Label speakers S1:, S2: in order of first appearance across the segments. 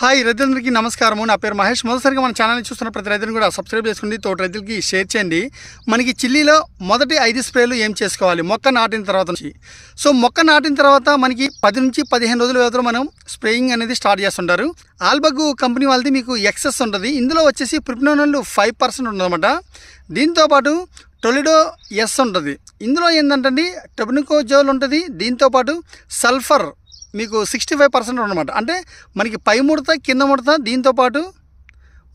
S1: Hi రైతులందరికీ నమస్కారము. నా పేరు మహేష్. మొదటిసారిగా మన ఛానల్ని చూస్తున్న ప్రతి రైతుని కూడా సబ్స్క్రైబ్ చేసుకోండి తోటి రైతులకి షేర్ చేయండి. మనకి చిల్లీలో మొదటి ఐదు స్ప్రేలు ఏం చేసుకోవాలి? మొక్క నాటిన తర్వాత నుంచి. సో మొక్క నాటిన తర్వాత మనకి పది నుంచి పదిహేను రోజుల వ్యవధిలో మనం స్ప్రేయింగ్ అనేది స్టార్ట్ చేస్తుంటారు. ఆల్బగ్ కంపెనీ వాళ్ళది మీకు ఎక్సెస్ ఉంటుంది. ఇందులో వచ్చేసి ప్రిప్నోనల్ ఫైవ్ పర్సెంట్ ఉందన్నమాట. దీంతోపాటు టొలిడో ఎస్ ఉంటుంది. ఇందులో ఏంటంటే టెబ్నికోజోల్ ఉంటుంది. దీంతోపాటు సల్ఫర్ మీకు సిక్స్టీ ఫైవ్ పర్సెంట్ అనమాట అంటే మనకి పై ముడత కింద ముడత దీంతోపాటు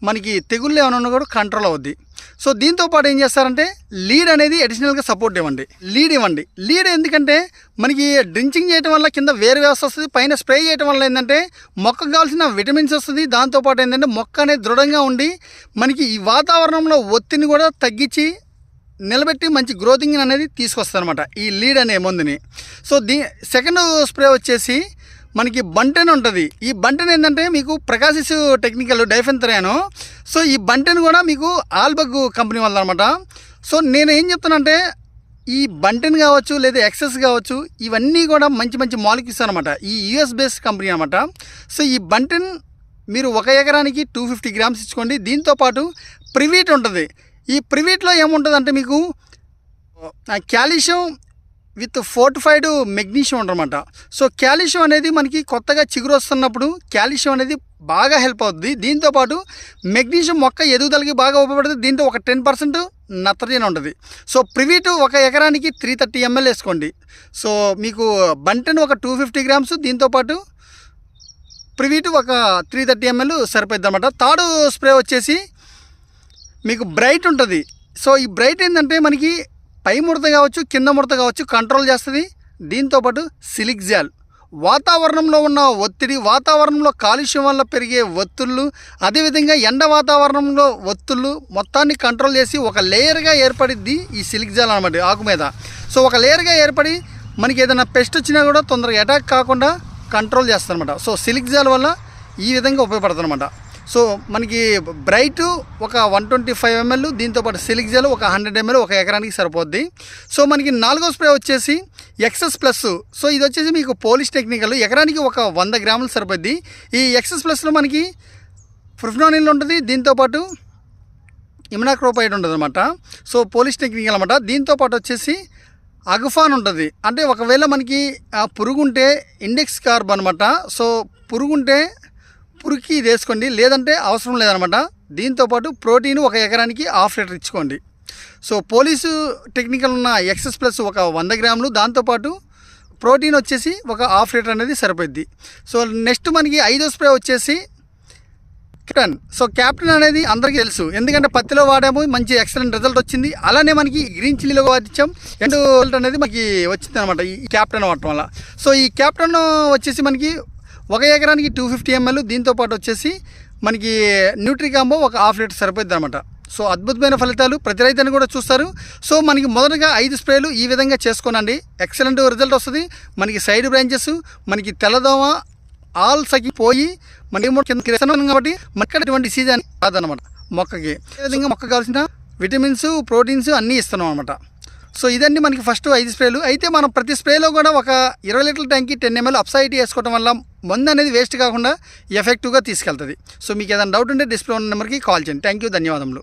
S1: మనకి తెగుళ్ళు ఏమైనా ఉన్నా కూడా కంట్రోల్ అవుద్ది. సో దీంతో పాటు ఏం చేస్తారంటే లీడ్ అనేది అడిషనల్గా సపోర్ట్ ఇవ్వండి. లీడ్ ఇవ్వండి. లీడ్ ఎందుకంటే మనకి డ్రించింగ్ చేయడం వల్ల కింద వేరు వ్యవస్థ వస్తుంది పైన స్ప్రే చేయడం వల్ల ఏంటంటే మొక్కకు కావాల్సిన విటమిన్స్ వస్తుంది. దాంతోపాటు ఏంటంటే మొక్క అనేది దృఢంగా ఉండి మనకి ఈ వాతావరణంలో ఒత్తిడిని కూడా తగ్గించి నిలబెట్టి మంచి గ్రోతింగ్ అనేది తీసుకొస్తుంది అనమాట ఈ లీడ్ అనే మందుని. సో దీ సెకండ్ స్ప్రే వచ్చేసి మనకి బంటెన్ ఉంటుంది. ఈ బంటెన్ ఏంటంటే మీకు ప్రకాశిస్ టెక్నికల్ డైఫెన్థరాను సో ఈ బంటెన్ కూడా మీకు ఆల్బగ్ కంపెనీ వాళ్ళ అనమాట సో నేను ఏం చెప్తానంటే ఈ బంటెన్ కావచ్చు లేదా ఎక్సెస్ కావచ్చు ఇవన్నీ కూడా మంచి మంచి మాలిక్యూల్స్ అనమాట ఈ యుఎస్ బేస్డ్ కంపెనీ అనమాట సో ఈ బంటెన్ మీరు ఒక ఎకరానికి టూ ఫిఫ్టీ గ్రామ్స్ ఇచ్చుకోండి. దీంతోపాటు ప్రివీట్ ఉంటుంది. ఈ ప్రివీట్లో ఏముంటుంది అంటే మీకు క్యాల్షియం విత్ ఫోర్టిఫైడ్ మెగ్నీషియం ఉండమాట సో క్యాల్షియం అనేది మనకి కొత్తగా చిగురు వస్తున్నప్పుడు క్యాల్షియం అనేది బాగా హెల్ప్ అవుతుంది దీంతోపాటు మెగ్నీషియం మొక్క ఎదుగుదలకి బాగా ఉపయోగపడుతుంది. దీంతో ఒక టెన్ పర్సెంట్ నత్రజని ఉంటుంది. సో ప్రివీట్ ఒక ఎకరానికి త్రీ థర్టీ ఎంఎల్ వేసుకోండి. సో మీకు బంటన్ ఒక టూ ఫిఫ్టీ గ్రామ్స్ దీంతోపాటు ప్రివీట్ ఒక త్రీ థర్టీ ఎంఎల్ సరిపోద్ది అనమాట థర్డ్ స్ప్రే వచ్చేసి మీకు బ్రైట్ ఉంటుంది. సో ఈ బ్రైట్ ఏంటంటే మనకి పై ముడత కావచ్చు కింద ముడత కావచ్చు కంట్రోల్ చేస్తుంది. దీంతోపాటు సిలిక్ జాల్. వాతావరణంలో ఉన్న ఒత్తిడి వాతావరణంలో కాలుష్యం వల్ల పెరిగే ఒత్తుళ్ళు అదేవిధంగా ఎండ వాతావరణంలో ఒత్తుళ్ళు మొత్తాన్ని కంట్రోల్ చేసి ఒక లేయర్గా ఏర్పడిద్ది ఈ సిలిక్జాల్ అనమాట ఆకు మీద. సో ఒక లేయర్గా ఏర్పడి మనకి ఏదైనా పెస్ట్ వచ్చినా కూడా తొందరగా అటాక్ కాకుండా కంట్రోల్ చేస్తారనమాట సో సిలిక్ జాల్ వల్ల ఈ విధంగా ఉపయోగపడుతుంది అనమాట సో మనకి బ్రైట్ ఒక వన్ ట్వంటీ ఫైవ్ ఎంఎల్ దీంతోపాటు సిలిక్ జెల్ ఒక హండ్రెడ్ ఎంఎల్ ఒక ఎకరానికి సరిపోద్ది. సో మనకి నాలుగో స్ప్రే వచ్చేసి ఎక్సెస్ ప్లస్. సో ఇది వచ్చేసి మీకు పోలిష్ టెక్నికల్ ఎకరానికి ఒక వంద గ్రాములు సరిపోద్ది. ఈ ఎక్సెస్ ప్లస్లో మనకి ఫ్రిఫ్నానిల్ ఉంటుంది దీంతోపాటు ఇమ్నాక్రోపైడ్ ఉంటుంది అనమాట సో పోలిష్ టెక్నికల్ అనమాట దీంతోపాటు వచ్చేసి అగ్ఫాన్ ఉంటుంది. అంటే ఒకవేళ మనకి పురుగుంటే ఇండెక్స్ కార్బ్ అనమాట సో పురుగుంటే పురికి ఇది వేసుకోండి. లేదంటే అవసరం లేదనమాట. దీంతోపాటు ప్రోటీన్ ఒక ఎకరానికి హాఫ్ లీటర్ ఇచ్చుకోండి. సో పోలీసు టెక్నికల్ ఉన్న ఎక్సెస్ ప్లస్ ఒక వంద గ్రాములు. దాంతోపాటు ప్రోటీన్ వచ్చేసి ఒక హాఫ్ లీటర్ అనేది సరిపోద్ది సో నెక్స్ట్ మనకి ఐదో స్ప్రే వచ్చేసి కెప్టెన్. సో కెప్టెన్ అనేది అందరికీ తెలుసు. ఎందుకంటే పత్తిలో వాడాము. మంచి ఎక్సలెంట్ రిజల్ట్ వచ్చింది. అలానే మనకి గ్రీన్ చిల్లీలో వాడించాం ఎండ్ రిజల్ట్ అనేది మనకి వచ్చింది అనమాట ఈ క్యాప్టెన్ వాడటం వల్ల. సో ఈ క్యాప్టెన్ వచ్చేసి మనకి ఒక ఎకరానికి టూ ఫిఫ్టీ ఎంఎల్ దీంతోపాటు వచ్చేసి మనకి న్యూట్రికాంబో ఒక హాఫ్ లీటర్ సరిపోద్ది అనమాట సో అద్భుతమైన ఫలితాలు ప్రతి రైతుని కూడా చూస్తారు. సో మనకి మొదటగా ఐదు స్ప్రేలు ఈ విధంగా చేసుకోనండి. ఎక్సలెంట్ రిజల్ట్ వస్తుంది. మనకి సైడ్ బ్రాంచెస్ మనకి తెల్లదోమ ఆల్ సకి పోయి మనకి కాబట్టి మొక్క ఎటువంటి సీజన్ కాదనమాట మొక్కకి అదేవిధంగా మొక్క కావాల్సిన విటమిన్స్ ప్రోటీన్స్ అన్నీ ఇస్తున్నాం అనమాట సో ఇదండి మనకి ఫస్ట్ ఐదు స్ప్రేలు. అయితే మనం ప్రతి స్ప్రేలో కూడా ఒక ఇరవై లీటర్ల ట్యాంక్కి టెన్ ఎంఎల్ అప్సైటీ వేసుకోవడం వల్ల మందు అనేది వేస్ట్ కాకుండా ఎఫెక్టివ్గా తీసుకెళ్తుంది. సో మీకు ఏదైనా డౌట్ ఉంటే డిస్ప్లే ఉన్న నెంబర్కి కాల్ చేయండి. థ్యాంక్ యూ ధన్యవాదములు.